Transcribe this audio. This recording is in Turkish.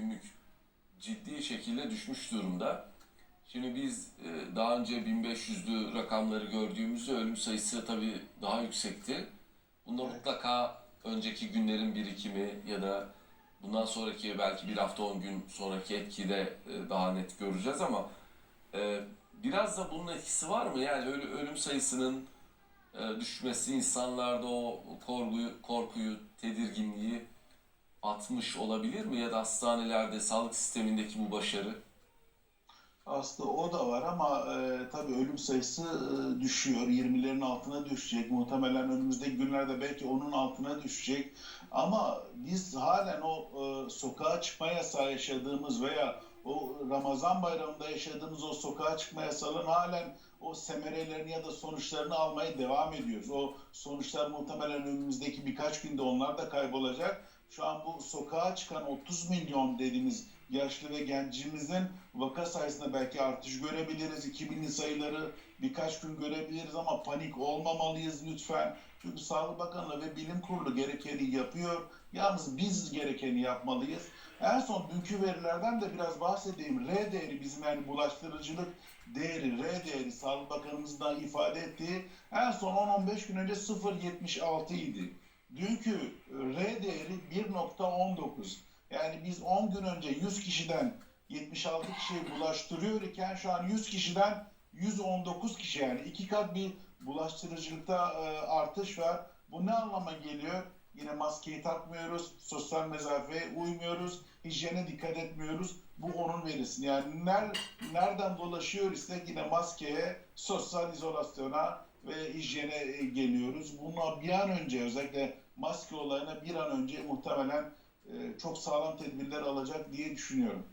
günlük ciddi şekilde düşmüş durumda. Şimdi biz e, daha önce 1500'lü rakamları gördüğümüzde ölüm sayısı tabii daha yüksekti. Bunda Evet. mutlaka önceki günlerin birikimi ya da bundan sonraki belki bir hafta 10 gün sonraki etkiyi de e, daha net göreceğiz ama e, biraz da bunun etkisi var mı? Yani ölü- ölüm sayısının düşmesi insanlarda o korkuyu, korkuyu, tedirginliği atmış olabilir mi? Ya da hastanelerde, sağlık sistemindeki bu başarı? Aslında o da var ama e, tabii ölüm sayısı e, düşüyor. 20'lerin altına düşecek. Muhtemelen önümüzdeki günlerde belki onun altına düşecek. Ama biz halen o e, sokağa çıkma yasağı yaşadığımız veya o Ramazan bayramında yaşadığımız o sokağa çıkma yasağının halen o semerelerini ya da sonuçlarını almaya devam ediyoruz. O sonuçlar muhtemelen önümüzdeki birkaç günde onlar da kaybolacak. Şu an bu sokağa çıkan 30 milyon dediğimiz yaşlı ve gencimizin vaka sayısında belki artış görebiliriz. 2000'li sayıları birkaç gün görebiliriz ama panik olmamalıyız lütfen. Çünkü Sağlık Bakanlığı ve Bilim Kurulu gerekeni yapıyor. Yalnız biz gerekeni yapmalıyız. En son dünkü verilerden de biraz bahsedeyim. R değeri bizim yani bulaştırıcılık değeri, R değeri Sağlık Bakanımızdan ifade ettiği en son 10-15 gün önce 0.76 idi. Dünkü R değeri 1.19. Yani biz 10 gün önce 100 kişiden 76 kişiye bulaştırıyor iken şu an 100 kişiden 119 kişi yani iki kat bir bulaştırıcılıkta e, artış var. Bu ne anlama geliyor? Yine maskeyi takmıyoruz, sosyal mesafeye uymuyoruz, hijyene dikkat etmiyoruz. Bu onun verisi. Yani ner, nereden dolaşıyor ise yine maskeye, sosyal izolasyona ve hijyene e, geliyoruz. Buna bir an önce özellikle maske olayına bir an önce muhtemelen e, çok sağlam tedbirler alacak diye düşünüyorum.